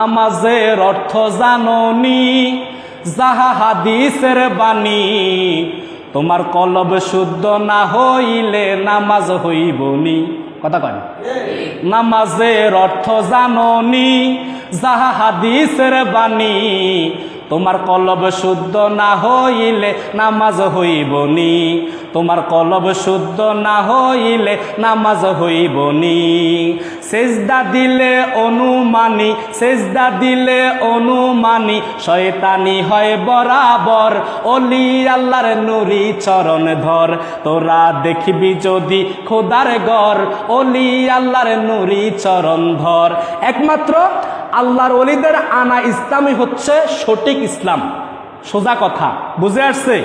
নামাজের অর্থ জাননি, যাহা হাদিসের বাণী। তোমার কলব শুদ্ধ না হইলে নামাজ হইবনি। কথা কয় নামাজের অর্থ জাননি, যাহা হাদিসের বাণী। তোমার কলব শুদ্ধ না হইলে নামাজ হইবনি। তোমার কলব শুদ্ধ না হইলে নামাজ হইবনি। সেজদা দিলে অনুমানি, সেজদা দিলে অনুমানি, শয়তানি হয় বরাবর। অলি আল্লাহর নুরি চরণ ধর, তোরা দেখবি যদি খোদার গর। অলি আল্লাহর নুরি চরণ ধর। একমাত্র আল্লাহর অলিদের আনা ইসলামই হচ্ছে সঠিক ইসলাম। সোজা কথা, বুঝে আসছে?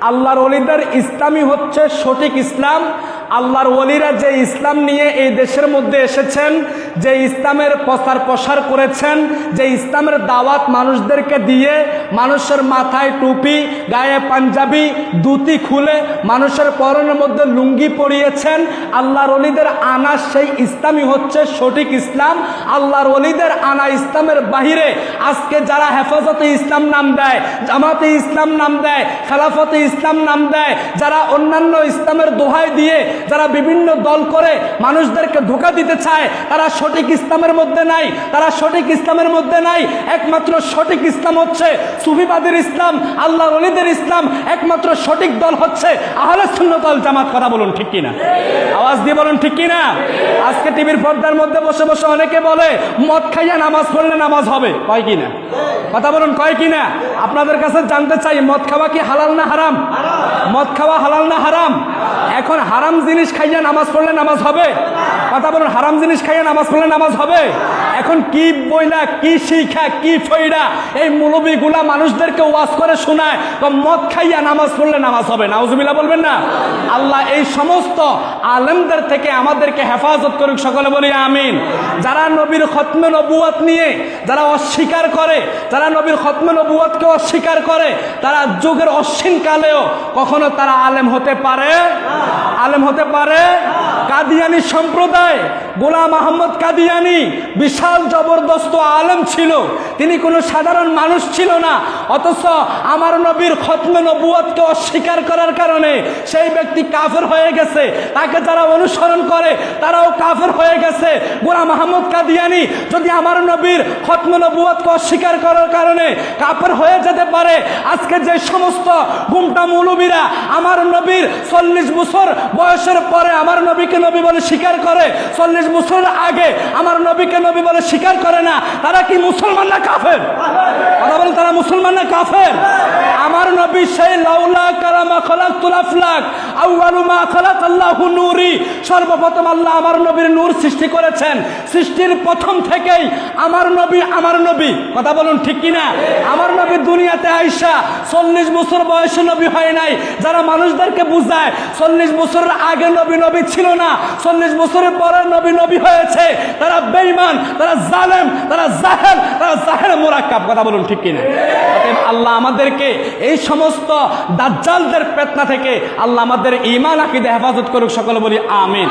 আল্লাহর অলিদের ইসলামই হচ্ছে সঠিক ইসলাম। আল্লাহর ওলিরা যে ইসলাম নিয়ে এই দেশের মধ্যে এসেছেন, যে ইসলামের প্রচার প্রসার করেছেন, যে ইসলামের দাওয়াত মানুষদেরকে দিয়ে মানুষের মাথায় টুপি, গায়ে পাঞ্জাবি দুতি খুলে মানুষের পরনের মধ্যে লুঙ্গি পরিয়েছেন, আল্লাহর অলিদের আনা সেই ইসলামই হচ্ছে সঠিক ইসলাম। আল্লাহর অলিদের আনা ইসলামের বাহিরে আজকে যারা হেফাজতে ইসলাম নাম দেয়, জামাতে ইসলাম নাম দেয়, খেলাফতে ইসলাম নাম দেয়, যারা অন্যান্য ইসলামের দোহাই দিয়ে যারা বিভিন্ন দল করে মানুষদেরকে ধোকা দিতে চায়, তারা সঠিক ইসলামের মধ্যে নাই, তারা সঠিক ইসলামের মধ্যে নাই। একমাত্র সঠিক ইসলাম হচ্ছে সুফিবাদের ইসলাম আল্লাহ অলিদের ইসলাম। একমাত্র সঠিক দল হচ্ছে আহলে সুন্নতল জামাত। কথা বলুন ঠিক কিনা? আওয়াজ দিয়ে বলুন ঠিক কিনা? আজকে টিভির পর্দার মধ্যে বসে বসে অনেকে বলে, মদ খাইয়া নামাজ পড়লে নামাজ হবে, হয় কিনা? কথা বলুন, কয় কি না? আপনাদের কাছে জানতে চাই, মদ খাওয়া কি হালাল না হারাম? মদ খাওয়া হালাল না হারাম? এখন হারাম জিনিস খাইয়া নামাজ পড়লে নামাজ হবে? কথা বলুন, হারাম জিনিস খাইয়া নামাজ পড়লে নামাজ হবে? এখন কি বইলা, কি শিখা, কি ফইরা এই মুলবিগুলা মানুষদেরকে ওয়াজ করে শোনায় মদ খাইয়া নামাজ পড়লে নামাজ হবে। নাউজুবিল্লাহ বলবেন না? আল্লাহ এই সমস্ত আলেমদের থেকে আমাদেরকে হেফাজত করুক, সকলে বলি আমিন। যারা নবীর খতমে নবুয়াত নিয়ে, যারা অস্বীকার করে, যারা নবীর খতমে নবুয়াতকে অস্বীকার করে, তারা যুগের অশ্বিন কালেও কখনো তারা আলেম হতে পারে? আলেম হতে পারে? কাদিয়ানি সম্প্রদায় গোলাম আহমদ কাদিয়ানি বিশাল জবরদস্ত আলেম ছিল। তিনি কোনো সাধারণ মানুষ ছিল না। অথচ আমার নবীর খতমে নবুয়তকে অস্বীকার করার কারণে সেই ব্যক্তি কাফের হয়ে গেছে। তাকে যারা অনুসরণ করে, তারাও কাফের হয়ে গেছে। গোলাম আহমদ কাদিয়ানি যদি আমার নবীর খতমে নবুয়তকে অস্বীকার করার কারণে কাফের হয়ে যেতে পারে, আজকে যে সমস্ত গুমটা মৌলবীরা আমার নবীর চল্লিশ বছর বয়সের পরে আমার নবীকে নবী বলে স্বীকার করে, চল্লিশ বছরের আগে আমার নবীকে নবী বলে স্বীকার করে না, তারা কি মুসলমান না কাফের? তারা মুসলমান না কাফের? আমার নবী সেই লাউলা কালামা খলাক তুলাফলাক আউয়ালু মা খালাক আল্লাহু নূরি। সর্বপ্রথম আল্লাহ আমার নবীর নূর সৃষ্টি করেছেন। সৃষ্টির প্রথম থেকেই আমার নবী আমার নবী। কথা বলুন ঠিক কিনা? আমার নবী দুনিয়াতে আইসা চল্লিশ বছর বয়সে নবী হয় নাই। যারা মানুষদেরকে বুঝায়, চল্লিশ বছরের আগে নবী নবী ছিল না। চল্লিশ বছরের পরে নবী নবী হয়েছে। তারা বেইমান তারা জালেম, তারা জাহেল, তারা মোরাক্কাব কথা বলুন ঠিক কিনা? আল্লাহ আমাদেরকে এই সমস্ত দাজ্জালদের পেতনা থেকে আল্লাহ আমাদের ইমান আকিদে, হেফাজত করুক সকলে বলি, আমিন।